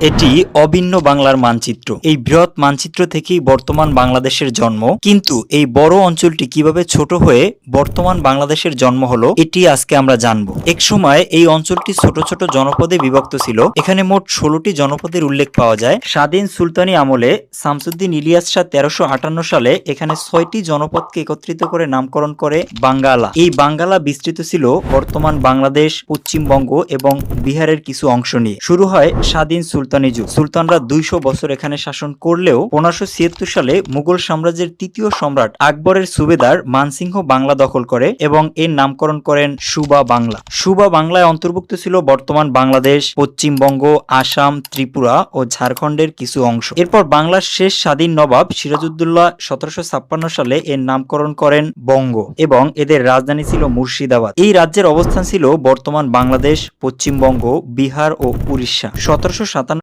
এটি অভিন্ন বাংলার মানচিত্র। এই বৃহৎ মানচিত্র থেকেই বর্তমান বাংলাদেশের জন্ম। কিন্তু এই বড় অঞ্চলটি কীভাবে ছোট হয়ে বর্তমান বাংলাদেশের জন্ম হলো, এটি আজকে আমরা জানব। এক সময় এই অঞ্চলটি ছোট ছোট জনপদে বিভক্ত ছিল। এখানে মোট ষোলোটি জনপদের উল্লেখ পাওয়া যায়। স্বাধীন সুলতানি আমলে শামসুদ্দিন ইলিয়াস শাহ তেরোশো আটান্ন সালে এখানে ছয়টি জনপদকে একত্রিত করে নামকরণ করে বাঙ্গালা। এই বাঙ্গালা বিস্তৃত ছিল বর্তমান বাংলাদেশ, পশ্চিমবঙ্গ এবং বিহারের কিছু অংশ নিয়ে। শুরু হয় স্বাধীন সুলতানি যুগ। সুলতানরা দুইশো বছর এখানে শাসন করলেও পনেরোশো ছিয়াত্তর সালে মুঘল সাম্রাজ্যের তৃতীয় সম্রাট আকবরের সুবেদার মানসিংহ বাংলা দখল করে এবং এর নামকরণ করেন সুবা বাংলা। সুবা বাংলায় অন্তর্ভুক্ত ছিল বর্তমান বাংলাদেশ, পশ্চিমবঙ্গ, আসাম, ত্রিপুরা ও ঝাড়খণ্ডের কিছু অংশ। এরপর বাংলার শেষ স্বাধীন নবাব সিরাজউদ্দৌলা সতেরোশো সালে এর নামকরণ করেন বঙ্গ এবং এদের রাজধানী ছিল মুর্শিদাবাদ। এই রাজ্যের অবস্থান ছিল বর্তমান বাংলাদেশ, পশ্চিমবঙ্গ, বিহার ও উড়িষ্যা। সতেরোশো সাতান্ন